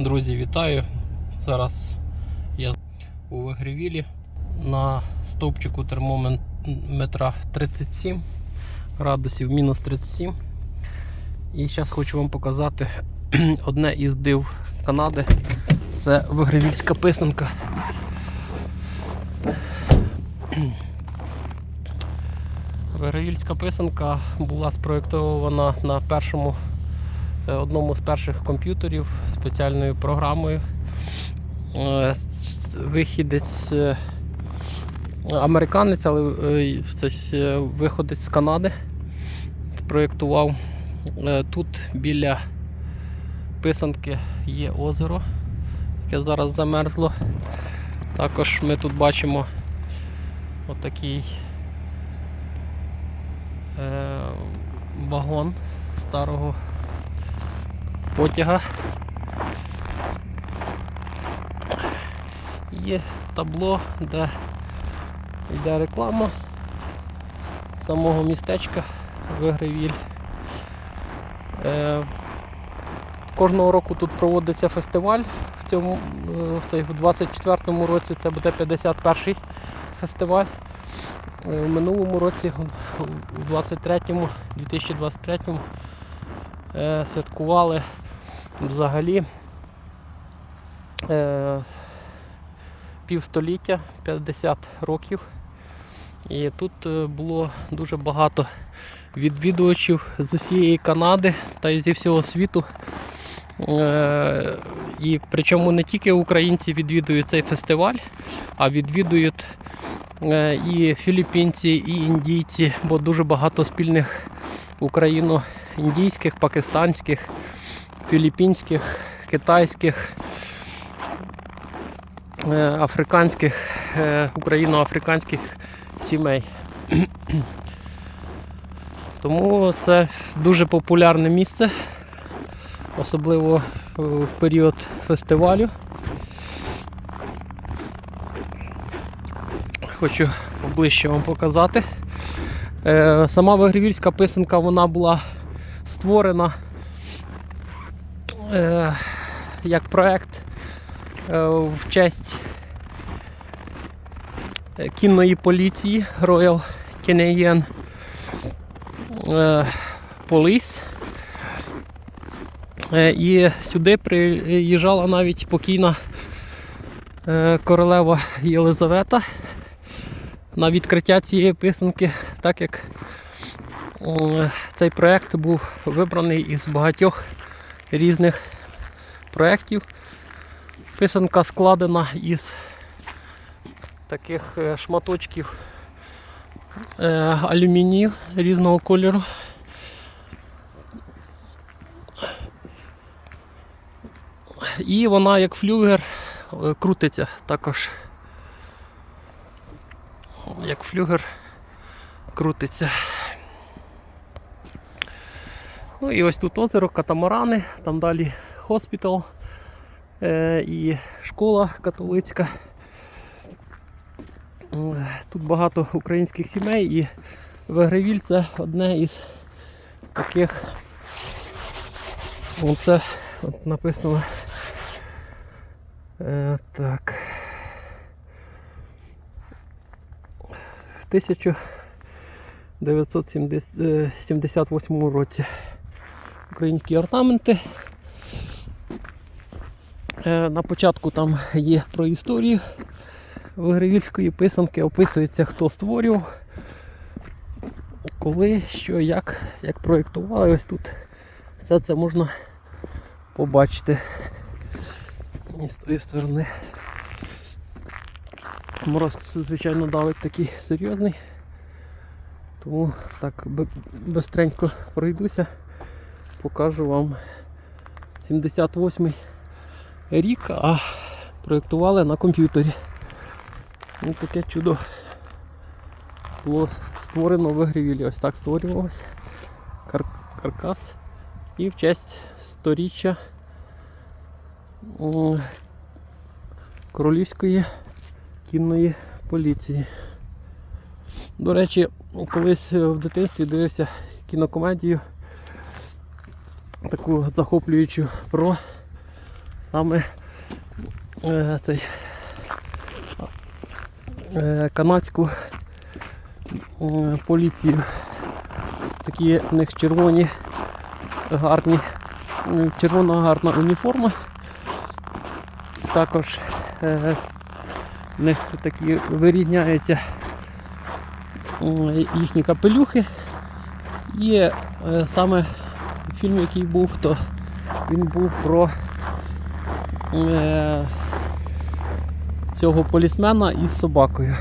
Друзі, вітаю! Зараз я у Вигрівілі на стовпчику термометра 37 градусів, мінус 37. І зараз хочу вам показати одне із див Канади. Це вигрівільська писанка. Вигрівільська писанка була спроєктована на першому одному з перших комп'ютерів спеціальною програмою. Е, Вихідець е, американець, але е, це е, виходець з Канади. Проєктував. Е, Тут біля писанки є озеро, яке зараз замерзло. Також ми тут бачимо отакий е, вагон старого потяга. Є табло, де йде реклама самого містечка Вигревіль. Е, кожного року тут проводиться фестиваль. В цьому е, в цей, в 24-му році це буде 51-й фестиваль. Е, В минулому році, у 23-му, 2023-му е, святкували взагалі е, півстоліття, 50 років. І тут е, було дуже багато відвідувачів з усієї Канади та й зі всього світу. Е, і причому не тільки українці відвідують цей фестиваль, а відвідують е, і філіппінці, і індійці, бо дуже багато спільних україно-індійських, пакистанських, філіппінських, китайських, е, африканських, е, україно-африканських сімей. Тому це дуже популярне місце, особливо в період фестивалю. Хочу поближче вам показати. Е, Сама вигрівільська писанка вона була створена е, як проект е, в честь е, кінної поліції Royal Canadian е, Police. Е, І сюди приїжджала навіть покійна е, королева Єлизавета на відкриття цієї писанки, так як е, цей проект був вибраний із багатьох різних проєктів. Писанка складена із таких е, шматочків е, алюмінію різного кольору. І вона як флюгер е, крутиться також. Як флюгер крутиться. Ну і ось тут озеро, катамарани, там далі хоспітал е, і школа католицька. Е, Тут багато українських сімей і Вегревіль це одне із таких. Оце от написано. Е, так. В 1978 році українські орнаменти. Е, На початку там є про історію вигревільської писанки, описується, хто створював, коли, що, як, як проєктували. Ось тут все це можна побачити. І з тої сторони. Мороз, звичайно, давить такий серйозний. Тому так бистренько пройдуся, покажу вам 78 рік, а проєктували на комп'ютері. Ну, таке чудо було створено в Грівілі. Ось так створювалося кар- каркас. І в честь сторіччя королівської кінної поліції. До речі, колись в дитинстві дивився кінокомедію таку захоплюючу про саме е, цей, е, канадську е, поліцію. Такі в них червоні гарні, е, червона гарна уніформа. Також е, в них такі вирізняються їхні капелюхи. Є е, саме фільм, який був, то він був про е, цього полісмена із собакою.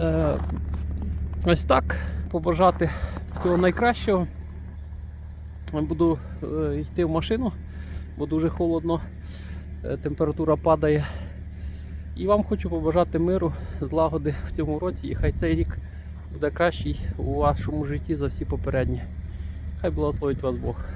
Е, ось так. Побажати всього найкращого. Буду е, йти в машину, бо дуже холодно, е, температура падає. І вам хочу побажати миру, злагоди в цьому році, і хай цей рік буде кращий у вашому житті за всі попередні. Хай благословить вас Бог.